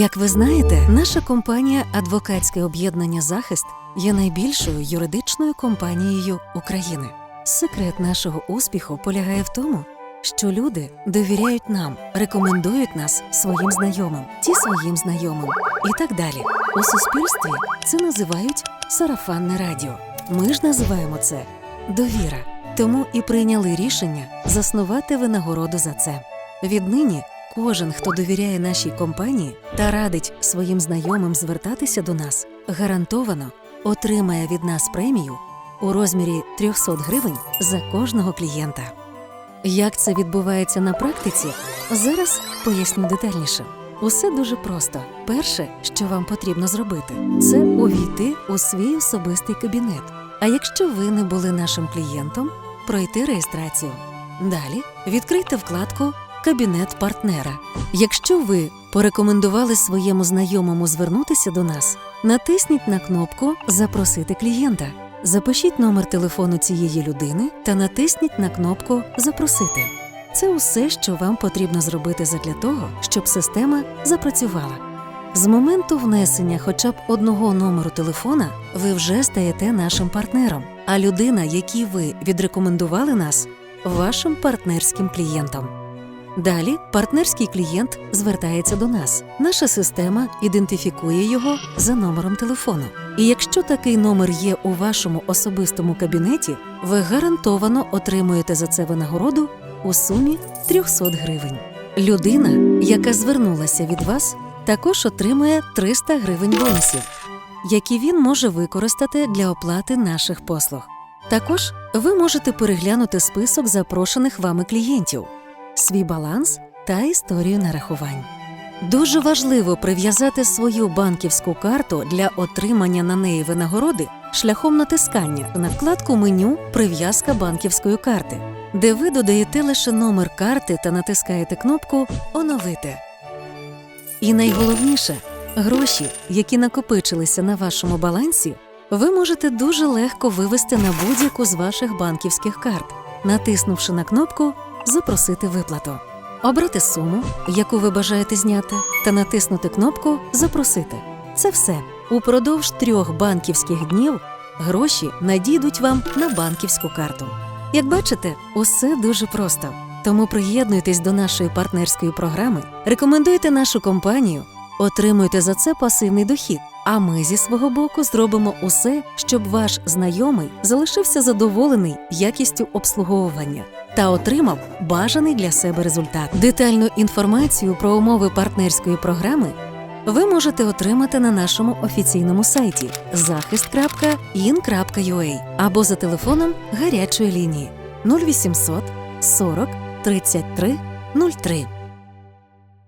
Як ви знаєте, наша компанія Адвокатське об'єднання Захист є найбільшою юридичною компанією України. Секрет нашого успіху полягає в тому, що люди довіряють нам, рекомендують нас своїм знайомим, ті своїм знайомим і так далі. У суспільстві це називають сарафанне радіо. Ми ж називаємо це довіра. Тому і прийняли рішення заснувати винагороду за це. Віднині кожен, хто довіряє нашій компанії та радить своїм знайомим звертатися до нас, гарантовано отримає від нас премію у розмірі 300 гривень за кожного клієнта. Як це відбувається на практиці, зараз поясню детальніше. Усе дуже просто. Перше, що вам потрібно зробити, це увійти у свій особистий кабінет. А якщо ви не були нашим клієнтом, пройти реєстрацію. Далі відкрийте вкладку Кабінет партнера. Якщо ви порекомендували своєму знайомому звернутися до нас, натисніть на кнопку Запросити клієнта. Запишіть номер телефону цієї людини та натисніть на кнопку Запросити. Це усе, що вам потрібно зробити задля того, щоб система запрацювала. З моменту внесення хоча б одного номеру телефона ви вже стаєте нашим партнером, а людина, якій ви відрекомендували нас, вашим партнерським клієнтом. Далі партнерський клієнт звертається до нас. Наша система ідентифікує його за номером телефону. І якщо такий номер є у вашому особистому кабінеті, ви гарантовано отримуєте за це винагороду у сумі 300 гривень. Людина, яка звернулася від вас, також отримує 300 гривень бонусів, які він може використати для оплати наших послуг. Також ви можете переглянути список запрошених вами клієнтів свій баланс та історію нарахувань. Дуже важливо прив'язати свою банківську карту для отримання на неї винагороди шляхом натискання на вкладку меню Прив'язка банківської карти, де ви додаєте лише номер карти та натискаєте кнопку Оновити. І найголовніше гроші, які накопичилися на вашому балансі, ви можете дуже легко вивести на будь-яку з ваших банківських карт, натиснувши на кнопку Запросити виплату, обрати суму, яку ви бажаєте зняти, та натиснути кнопку Запросити. Це все. Упродовж трьох банківських днів гроші надійдуть вам на банківську карту. Як бачите, усе дуже просто. Тому приєднуйтесь до нашої партнерської програми, рекомендуйте нашу компанію, отримуйте за це пасивний дохід. А ми зі свого боку зробимо усе, щоб ваш знайомий залишився задоволений якістю обслуговування та отримав бажаний для себе результат. Детальну інформацію про умови партнерської програми ви можете отримати на нашому офіційному сайті захист.in.ua або за телефоном гарячої лінії 0800 40 33 03.